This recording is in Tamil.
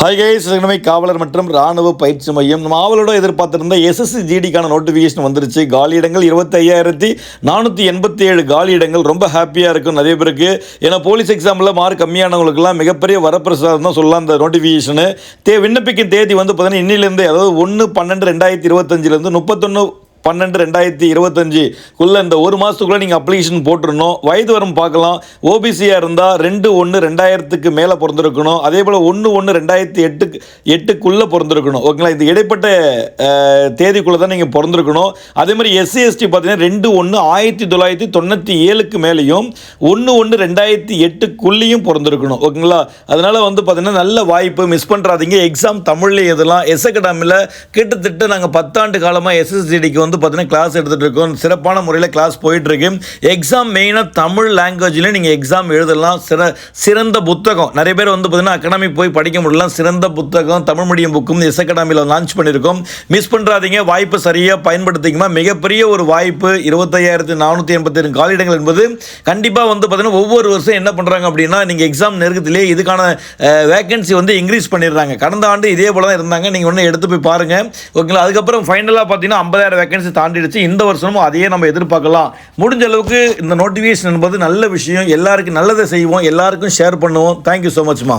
ஹாய் கைஸ் காவலர் மற்றும் ராணுவ பயிற்சி மையம். நம்ம ஆவலோட எதிர்பார்த்திருந்த எஸ்எஸ்சி ஜிடிக்கான நோட்டிஃபிகேஷன் வந்துருச்சு. காலி இடங்கள் நானூற்றி எண்பத்தி ஏழு காலி இடங்கள் ரொம்ப ஹாப்பியாக இருக்கும் நிறைய பேருக்கு. ஏன்னா போலீஸ் எக்ஸாமில் மார்க் கம்மியானவங்களுக்குலாம் மிகப்பெரிய வரப்பிரசாதம் தான் சொல்லலாம் அந்த நோட்டிஃபிகேஷனு தே விண்ணப்பிக்கும் தேதி வந்து பார்த்தீங்கன்னா இன்னிலேருந்து அதாவது ஒன்று பன்னெண்டு ரெண்டாயிரத்தி இருபத்தஞ்சிலேருந்து முப்பத்தொன்று பன்னெண்டு ரெண்டாயிரத்தி இருபத்தஞ்சுக்குள்ளே இந்த ஒரு மாதத்துக்குள்ளே நீங்கள் அப்ளிகேஷன் போட்டுருணும் வயது வரும் பார்க்கலாம். ஓபிசியாக இருந்தால் ரெண்டு ஒன்று ரெண்டாயிரத்துக்கு மேலே பிறந்திருக்கணும். அதே போல் ஒன்று ஒன்று ரெண்டாயிரத்தி எட்டுக்கு எட்டுக்குள்ளே பிறந்திருக்கணும். ஓகேங்களா? இந்த இடைப்பட்ட தேதிக்குள்ளே தான் நீங்கள் பிறந்திருக்கணும். அதே மாதிரி எஸ்சி எஸ்டி பார்த்தீங்கன்னா ரெண்டு ஒன்று ஆயிரத்தி தொள்ளாயிரத்தி தொண்ணூற்றி ஏழுக்கு மேலேயும் ஒன்று ஒன்று ரெண்டாயிரத்தி எட்டுக்குள்ளேயும் பிறந்திருக்கணும். ஓகேங்களா? அதனால் வந்து பார்த்தீங்கன்னா நல்ல வாய்ப்பு. மிஸ் பண்ணுறாதீங்க எக்ஸாம் தமிழ்லேயே இதெல்லாம் எஸ் அகாடமியில் கிட்டத்தட்ட நாங்கள் பத்தாண்டு காலமாக எஸ்எஸ்டிடிக்கு வந்து பார்த்தீங்கன்னா கிளாஸ் எடுத்துகிட்டு இருக்கோம். சிறப்பான முறையில் கிளாஸ் போயிட்டுருக்கு. எக்ஸாம் மெயினாக தமிழ் லாங்குவேஜில் நீங்கள் எக்ஸாம் எழுதலாம். சிற சிறந்த புத்தகம். நிறைய பேர் வந்து பார்த்தீங்கன்னா அகாடமி போய் படிக்க முடியல சிறந்த புத்தகம் தமிழ் மீடியம் புக்கும் எஸ் அகாடமியில் லான்ச் பண்ணியிருக்கோம். மிஸ் பண்ணுறாதீங்க வாய்ப்பு சரியாக பயன்படுத்திக்குமா மிகப்பெரிய ஒரு வாய்ப்பு. இருபத்தையாயிரத்தி நானூற்றி எண்பத்தி ரெண்டு காலிடங்கள் என்பது கண்டிப்பாக வந்து பார்த்தீங்கன்னா ஒவ்வொரு வருஷம் என்ன பண்ணுறாங்க அப்படின்னா நீங்கள் எக்ஸாம் நெருக்கத்திலே இதுக்கான வேகன்சி வந்து இன்க்ரீஸ் பண்ணிடுறாங்க. கடந்த ஆண்டு இதே போல தான் இருந்தாங்க. நீங்கள் ஒன்று எடுத்து போய் பாருங்கள் ஓகேங்களா? அதுக்கப்புறம் ஃபைனலாக பார்த்தீங்கன்னா ஐம்பதாயிரம் வேகன்சி தாண்டிடுச்சு. இந்த வருஷமும் அதையே நம்ம எதிர்பார்க்கலாம். முடிஞ்ச அளவுக்கு இந்த நோட்டிஃபிகேஷன் என்பது நல்ல விஷயம். எல்லாருக்கும் நல்லதை செய்வோம். எல்லாருக்கும் ஷேர் பண்ணுவோம். Thank you so மச்மா